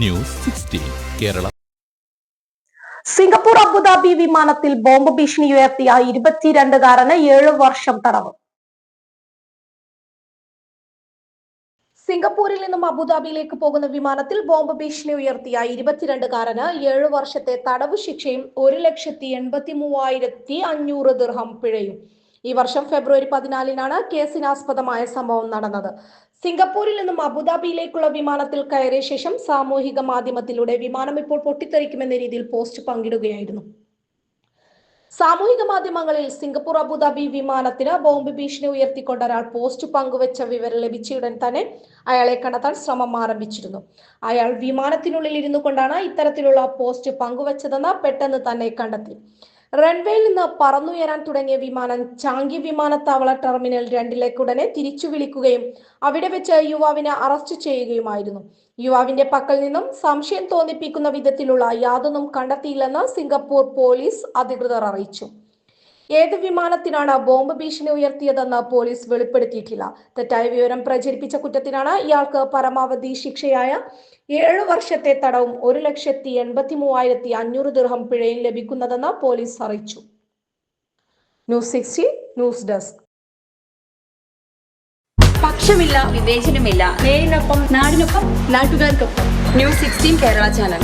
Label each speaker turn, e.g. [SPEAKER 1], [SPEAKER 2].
[SPEAKER 1] News sixteen Kerala.
[SPEAKER 2] Singapore Abu Dhabi വിമാനത്തിൽ bomb ഭീഷണി ഉയർത്തിയ ഇരുപത്തിരണ്ടുകാരന് ഏഴു വർഷം തടവ്. സിംഗപ്പൂരിൽ നിന്നും അബുദാബിയിലേക്ക് പോകുന്ന വിമാനത്തിൽ ബോംബ് ഭീഷണി ഉയർത്തിയ ഇരുപത്തിരണ്ടുകാരന് ഏഴു വർഷത്തെ തടവ് ശിക്ഷയും ഒരു ലക്ഷത്തി എൺപത്തി മൂവായിരത്തി അഞ്ഞൂറ് ദിർഹം പിഴയും. ഈ വർഷം ഫെബ്രുവരി പതിനാലിനാണ് കേസിനാസ്പദമായ സംഭവം നടന്നത്. സിംഗപ്പൂരിൽ നിന്നും അബുദാബിയിലേക്കുള്ള വിമാനത്തിൽ കയറിയ ശേഷം സാമൂഹിക മാധ്യമത്തിലൂടെ വിമാനം ഇപ്പോൾ പൊട്ടിത്തെറിക്കുമെന്ന രീതിയിൽ പോസ്റ്റ് പങ്കിടുകയായിരുന്നു. സാമൂഹിക മാധ്യമങ്ങളിൽ സിംഗപ്പൂർ അബുദാബി വിമാനത്തിന് ബോംബ് ഭീഷണി ഉയർത്തിക്കൊണ്ട് ഒരാൾ പോസ്റ്റ് പങ്കുവച്ച വിവരം ലഭിച്ചയുടൻ തന്നെ അയാളെ കണ്ടെത്താൻ ശ്രമം ആരംഭിച്ചിരുന്നു. അയാൾ വിമാനത്തിനുള്ളിൽ ഇരുന്നു കൊണ്ടാണ് ഇത്തരത്തിലുള്ള പോസ്റ്റ് പങ്കുവച്ചതെന്ന് പെട്ടെന്ന് തന്നെ കണ്ടെത്തി. റൺവേയിൽ നിന്ന് പറന്നുയരാൻ തുടങ്ങിയ വിമാനം ചാങ്കി വിമാനത്താവള ടെർമിനൽ രണ്ടിലേക്ക് ഉടനെ തിരിച്ചു വിളിക്കുകയും അവിടെ വെച്ച് യുവാവിനെ അറസ്റ്റ് ചെയ്യുകയുമായിരുന്നു. യുവാവിന്റെ പക്കൽ നിന്നും സംശയം തോന്നിപ്പിക്കുന്ന വിധത്തിലുള്ള യാതൊന്നും കണ്ടെത്തിയില്ലെന്ന് സിംഗപ്പൂർ പോലീസ് അധികൃതർ അറിയിച്ചു. ഏത് വിമാനത്തിനാണ് ബോംബ് ഭീഷണി ഉയർത്തിയതെന്ന് പോലീസ് വെളിപ്പെടുത്തിയിട്ടില്ല. തെറ്റായ വിവരം പ്രചരിപ്പിച്ച കുറ്റത്തിനാണ് ഇയാൾക്ക് പരമാവധി ശിക്ഷയായ ഏഴു വർഷത്തെ തടവും ഒരു ലക്ഷത്തി എൺപത്തി മൂവായിരത്തി അഞ്ഞൂറ് ദിർഹം പിഴയും ലഭിക്കുന്നതെന്ന് പോലീസ് അറിയിച്ചു. News sixty news desk.
[SPEAKER 3] പക്ഷമില്ല വിവേചനമില്ല. നേരിനൊപ്പം നാടിനൊപ്പം നാട്ടുകാർക്കൊപ്പം. News sixteen Kerala channel.